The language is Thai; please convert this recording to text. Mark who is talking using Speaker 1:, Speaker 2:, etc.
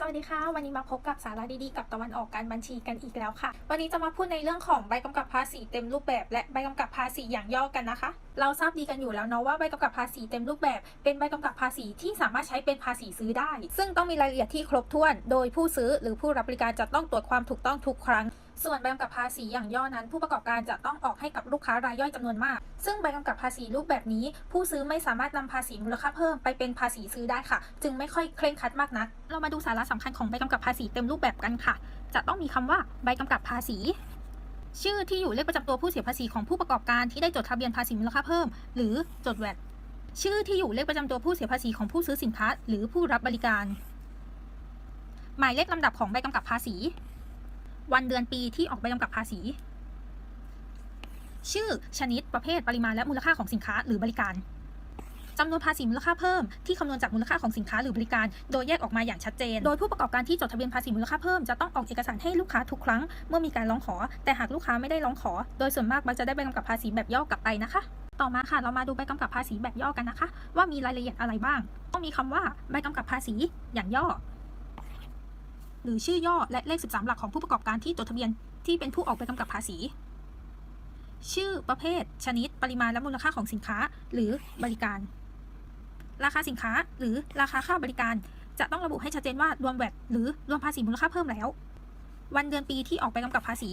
Speaker 1: สวัสดีค่ะ วันนี้มาพบกับสาระดีๆ กับตะวันออกการบัญชีกันอีกแล้วค่ะ วันนี้จะมาพูดในเรื่องของใบกำกับภาษีเต็มรูปแบบ และใบกำกับภาษีอย่างย่อกันนะคะ เราทราบดีกันอยู่แล้วเนาะว่าใบกำกับภาษีเต็มรูปแบบ เป็นใบกำกับภาษีที่สามารถใช้เป็นภาษีซื้อได้ ซึ่งต้องมีรายละเอียดที่ครบถ้วน โดยผู้ซื้อหรือผู้รับบริการจะต้องตรวจความถูกต้องทุกครั้ง ส่วนใบกำกับภาษีอย่างย่อนั้น ผู้ประกอบการจะต้องออกให้กับลูกค้ารายย่อยจำนวนมาก ซึ่งใบกำกับภาษีรูปแบบนี้ ผู้ซื้อไม่สามารถนำภาษีมูลค่าเพิ่มไปเป็นภาษีซื้อได้ค่ะ จึงไม่ค่อยเคร่งครัดมากนัก เรามาดูสาระสำคัญของใบกำกับภาษีเต็มรูปแบบกันค่ะ จะต้องมีคำว่าใบกำกับภาษีชื่อที่อยู่เลขประจำตัวผู้เสียภาษีของผู้ประกอบการที่ได้จดทะเบียนภาษีมูลค่าเพิ่ม หรือจดแวดชื่อที่อยู่เลขประจำตัวผู้เสียภาษีของผู้ซื้อสินค้า หรือผู้รับบริการ หมายเลขลำดับของใบกำกับภาษี วันเดือนปีที่ออกใบกำกับภาษี ชื่อชนิดประเภทปริมาณและมูลค่าของสินค้าหรือบริการจำนวนภาษีมูลค่าเพิ่มที่คำนวณจากมูลค่าของสินค้าหรือบริการ โดยแยกออกมาอย่างชัดเจน โดยผู้ประกอบการที่จดทะเบียนภาษีมูลค่าเพิ่มจะต้องออกเอกสารให้ลูกค้าทุกครั้งเมื่อมีการร้องขอ แต่หากลูกค้าไม่ได้ร้องขอ โดยส่วนมากมักจะได้ใบกำกับภาษีแบบย่อกลับไปนะคะ ต่อมาค่ะเรามาดูใบกำกับภาษีแบบย่อกันนะคะ ว่ามีรายละเอียดอะไรบ้าง ต้องมีคำว่าใบกำกับภาษีอย่างย่อ หรือชื่อย่อและเลข 13 หลักของผู้ประกอบการที่จดทะเบียนที่เป็นผู้ออกใบกำกับภาษี ชื่อประเภท ชนิด ปริมาณและมูลค่าของสินค้าหรือบริการ ราคาสินค้าหรือราคาค่าบริการ จะต้องระบุให้ชัดเจนว่ารวมแวดหรือรวมภาษีมูลค่าเพิ่มแล้ว วันเดือนปีที่ออกไปกำกับภาษี